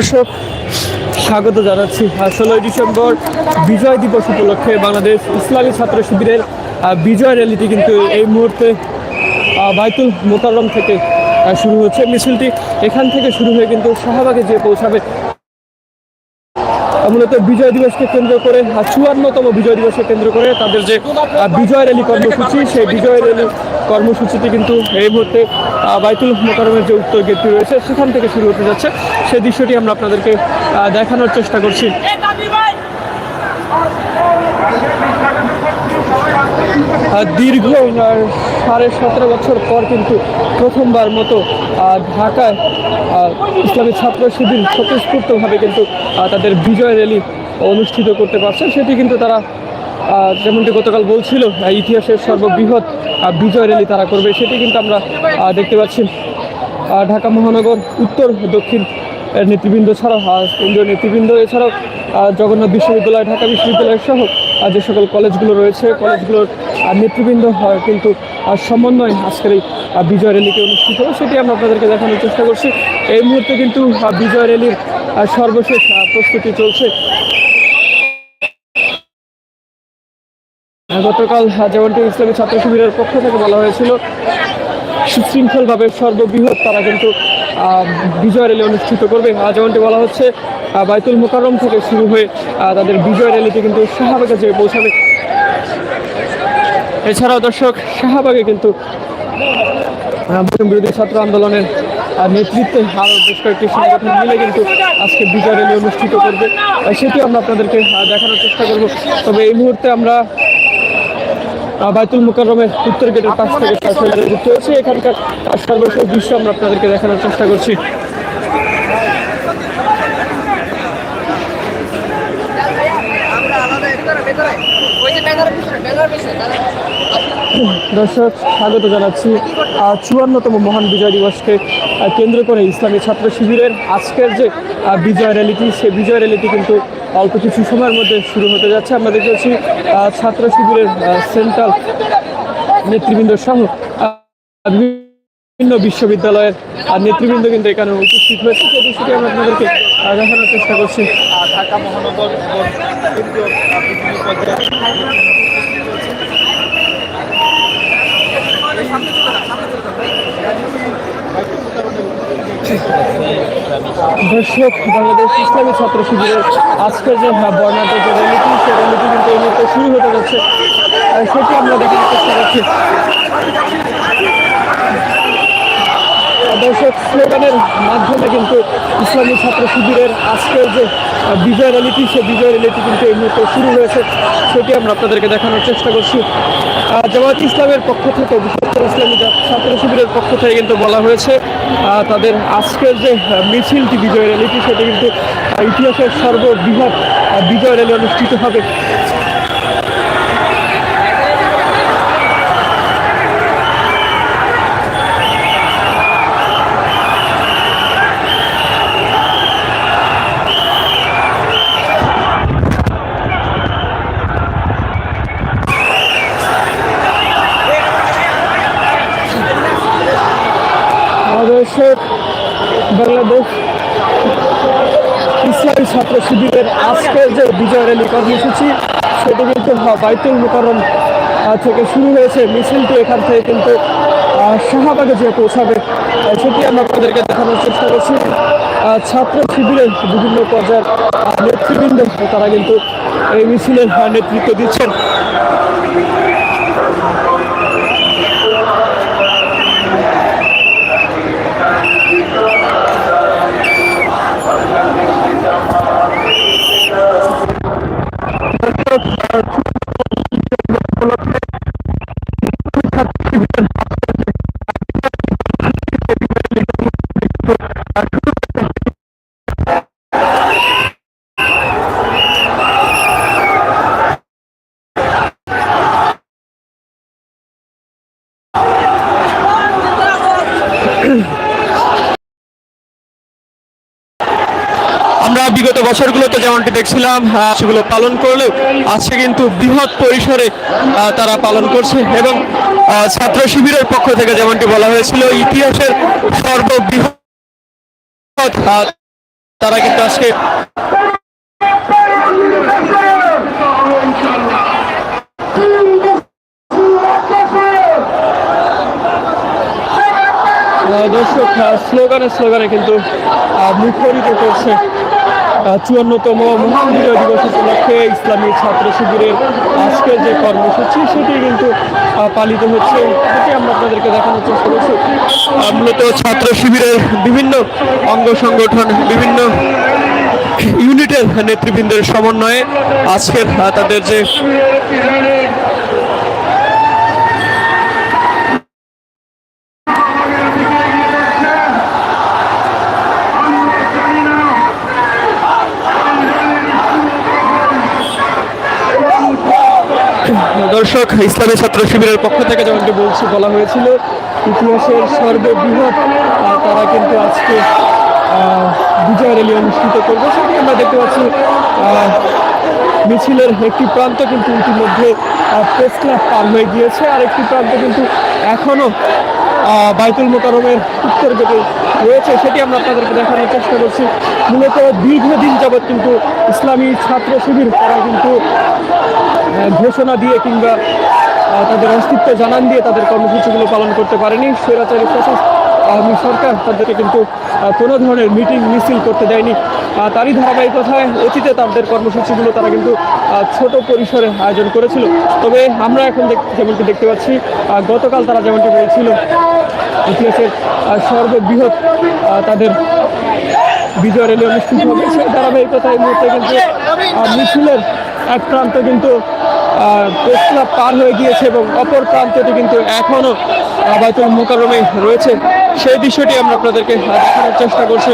দর্শক, স্বাগত জানাচ্ছি। ষোলোই ডিসেম্বর বিজয় দিবস উপলক্ষে বাংলাদেশ ইসলামী ছাত্র শিবিরের বিজয় র্যালিটি কিন্তু এই মুহূর্তে বাইতুল মোকাররম থেকে শুরু হচ্ছে। মিছিলটি এখান থেকে শুরু হয়ে কিন্তু শাহবাগে যেয়ে পৌঁছাবে মূলত বিজয় দিবসকে কেন্দ্র করে চুয়ান্নতম বিজয় দিবসকে কেন্দ্র করে তাদের যে বিজয় র্যালি কর্মসূচি, সেই বিজয় র্যালি কর্মসূচিটি কিন্তু এই মুহূর্তে বাইতুল মোকারমের যে উত্তর গেটটি রয়েছে, সেখান থেকে শুরু হতে যাচ্ছে। সেই দৃশ্যটি আমরা আপনাদেরকে দেখানোর চেষ্টা করছি। দীর্ঘ সাড়ে সতেরো বছর পর কিন্তু প্রথমবার মতো ঢাকায় ইসলামী ছাত্র শিবির স্বতঃস্ফূর্তভাবে কিন্তু তাদের বিজয় র্যালি অনুষ্ঠিত করতে পারছে। সেটি কিন্তু তারা যেমনটি গতকাল বলছিল ইতিহাসের সর্ববৃহৎ বিজয় র্যালি তারা করবে। সেটি কিন্তু আমরা দেখতে পাচ্ছি ঢাকা মহানগর উত্তর, দক্ষিণ নেতৃবৃন্দ ছাড়াও কেন্দ্রীয় নেতৃবৃন্দ এছাড়াও জগন্নাথ বিশ্ববিদ্যালয়, ঢাকা বিশ্ববিদ্যালয় সহ যে সকল কলেজগুলো রয়েছে, কলেজগুলোর নেতৃবৃন্দ কিন্তু সমন্বয়ে আজকের এই বিজয় র্যালিকে অনুষ্ঠিত সেটি আমরা আপনাদেরকে দেখানোর চেষ্টা করছি। এই মুহূর্তে কিন্তু বিজয় র্যালির সর্বশেষ প্রস্তুতি চলছে। গতকাল যেমনটি ইসলামী ছাত্র শিবিরের পক্ষ থেকে বলা হয়েছিল, সুশৃঙ্খলভাবে সর্ববৃহৎ তারা কিন্তু বিজয় র্যালি অনুষ্ঠিত করবে। যেমনটি বলা হচ্ছে বাইতুল মোকাররম থেকে শুরু হয়ে তাদের বিজয় র্যালিটি কিন্তু শাহবাগে যেয়ে পৌঁছাবে। এছাড়াও দর্শক, শাহবাগে কিন্তু বিরোধী ছাত্র আন্দোলনের নেতৃত্বে আরও বেশ কয়েকটি সংগঠন মিলে কিন্তু আজকে বিজয় র্যালি অনুষ্ঠিত করবে। সেটি আমরা আপনাদেরকে দেখানোর চেষ্টা করব। তবে এই মুহূর্তে আমরা বাইতুল মুকাররমের উত্তর গেটের পাশ থেকে যুক্ত হয়েছি এখানকার সর্বশেষ দৃশ্য আমরা আপনাদেরকে দেখানোর চেষ্টা করছি। দর্শক, স্বাগত জানাচ্ছি চুয়ান্নতম মহান বিজয় দিবসকে কেন্দ্র করে ইসলামী ছাত্র শিবিরের আজকের যে বিজয় র্যালিটি, সেই বিজয় র্যালিটি কিন্তু অল্প কিছু সময়ের মধ্যে শুরু হতে যাচ্ছে। আমরা দেখতে পাচ্ছি ছাত্র শিবিরের সেন্ট্রাল নেতৃবৃন্দ সহ বিভিন্ন বিশ্ববিদ্যালয়ের নেতৃবৃন্দ কিন্তু এখানে উপস্থিত হয়েছে। সেই দৃশ্যটি আমরা আপনাদেরকে দেখানোর চেষ্টা করছি। ঢাকা মহানগর দর্শক, বাংলাদেশ ইসলামী ছাত্র শিবিরের আজকের যে বর্ণাঢ্য যে রেলিটি সে রেলিটি কিন্তু এই মুহূর্তে শুরু হতে যাচ্ছে। সেটি আমরা দেখার চেষ্টা করছি দর্শক স্লোগানের মাধ্যমে কিন্তু ইসলামী ছাত্র শিবিরের আজকের যে বিজয় র্যালিটি সে বিজয় র্যালিটি কিন্তু এই মুহূর্তে শুরু হয়েছে। সেটি আমরা আপনাদেরকে দেখানোর চেষ্টা করছি। আহ, জামায়াত ইসলামের পক্ষ থেকে বিশেষ করে ইসলামী ছাত্র শিবিরের পক্ষ থেকে কিন্তু বলা হয়েছে তাদের আজকের যে মিছিলটি বিজয় র্যালিটি সেটি কিন্তু ইতিহাসের সর্ববৃহৎ বিজয় র্যালি অনুষ্ঠিত হবে। বাংলাদেশের বাংলাদেশ ইসলামী ছাত্র শিবিরের আজকের যে বিজয় র্যালি কর্মসূচি সেটি কিন্তু বাইতুল মোকাররম আহ, থেকে শুরু হয়েছে। মিছিলটি এখান থেকে কিন্তু শাহবাগে যে পৌঁছাবে। সেটি আমরা আপনাদেরকে দেখানোর চেষ্টা করছি। ছাত্র শিবিরের বিভিন্ন পর্যায়ের নেতৃবৃন্দ তারা কিন্তু এই মিছিলের নেতৃত্ব দিচ্ছেন। Gracias. আমরা বিগত বছরগুলোতে যেমনটি দেখছিলাম সেগুলো পালন করলেও আজকে কিন্তু বৃহৎ পরিসরে তারা পালন করছে এবং ছাত্র শিবিরের পক্ষ থেকে যেমনটি বলা হয়েছিল, ইতিহাসের সর্ববৃহৎ তারা কিন্তু আজকে দর্শক স্লোগানে স্লোগানে কিন্তু মুখরিত করছে চুয়ান্নতম বিজয় দিবস উপলক্ষে ইসলামী ছাত্র শিবিরের আজকের যে কর্মসূচি, সেটি কিন্তু পালিত হচ্ছে। সেটি আমরা আপনাদেরকে দেখানোর চেষ্টা করছি। মূলত ছাত্র শিবিরের বিভিন্ন অঙ্গ সংগঠন, বিভিন্ন ইউনিটের নেতৃবৃন্দের সমন্বয়ে আজকের তাদের যে দর্শক, ইসলামী ছাত্র শিবিরের পক্ষ থেকে যেমনটি বলছি, বলা হয়েছিল, ইতিহাসের সর্ববৃহৎ তারা কিন্তু আজকে বিজয় র্যালি অনুষ্ঠিত করবে। সেটি আমরা দেখতে পাচ্ছি মিছিলের একটি প্রান্ত কিন্তু ইতিমধ্যে প্রেস ক্লাব পার হয়ে গিয়েছে। আর একটি প্রান্ত কিন্তু এখনও বাইতুল মোকারমের উত্তর গেটে রয়েছে। সেটি আমরা আপনাদেরকে দেখানোর চেষ্টা করছি। মূলত দীর্ঘদিন যাবৎ কিন্তু ইসলামী ছাত্র শিবির, তারা কিন্তু ঘোষণা দিয়ে কিংবা তাদের অস্তিত্ব জানান দিয়ে তাদের কর্মসূচিগুলো পালন করতে পারেনি। স্বৈরাচারী প্রশাসন সরকার তাদেরকে কিন্তু কোনো ধরনের মিটিং, মিছিল করতে দেয়নি। তারই ধারাবাহিকতায় অতীতে তাদের কর্মসূচিগুলো তারা কিন্তু ছোট পরিসরে আয়োজন করেছিল। তবে আমরা এখন যেমনটি দেখতে পাচ্ছি গতকাল তারা যেমনটি বলেছিল, ইতিহাসের সর্ববৃহৎ তাদের বিজয় র্যালি অনুষ্ঠিত হবে। সেই ধারাবাহিকতায় মুহূর্তে কিন্তু মিছিলের এক প্রান্ত কিন্তু প্রেস ক্লাব পার হয়ে গিয়েছে এবং অপর প্রান্তটি কিন্তু এখনও আহ, বাইতুল মোকারমে রয়েছে সেই দৃশ্যটি আমরা আপনাদেরকে দেখানোর চেষ্টা করছি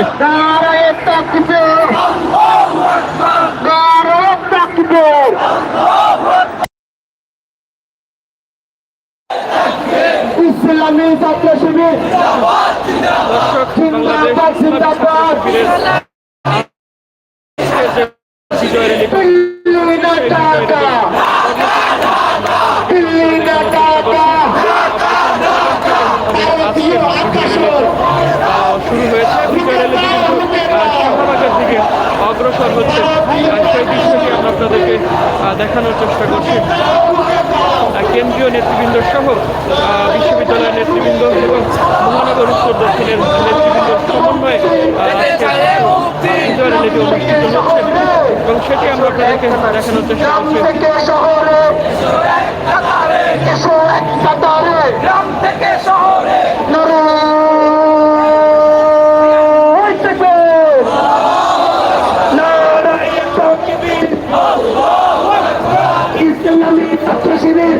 নারায়ে তাকবীর ইসলামী ছাত্র শিবির জিন্দাবাদ, জিন্দাবাদ। না ঢাকা দিল্লি না ঢাকা ভারতীয় শাহবাগের দিকে অগ্রসর হচ্ছে সেই দৃশ্যটি আমরা আপনাদেরকে দেখানোর চেষ্টা করছি কেন্দ্রীয় নেতৃবৃন্দ সহ বিশ্ববিদ্যালয়ের নেতৃবৃন্দ এবং মহানগর উত্তর দক্ষিণের নেতৃবৃন্দের সমন্বয়ে আহ, আজকে অনুষ্ঠিত হচ্ছে এবং সেটি আমরা আপনাদেরকে দেখানোর চেষ্টা করছি থেকে শহরে এসো এক কাতারে গ্রাম থেকে শহরে ইসলামী ছাত্র শিবির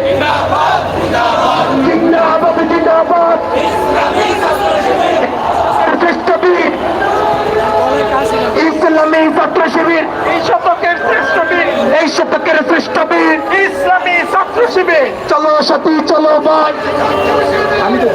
জিন্দাবাদ জিন্দাবাদ শ্রেষ্ঠ বীর ইসলামী ছাত্র শিবির এই শতকের শ্রেষ্ঠ বীর এই শতকের শ্রেষ্ঠ বীর ইসলামী শিবির চলো সাথী চলো ভাই আমি তো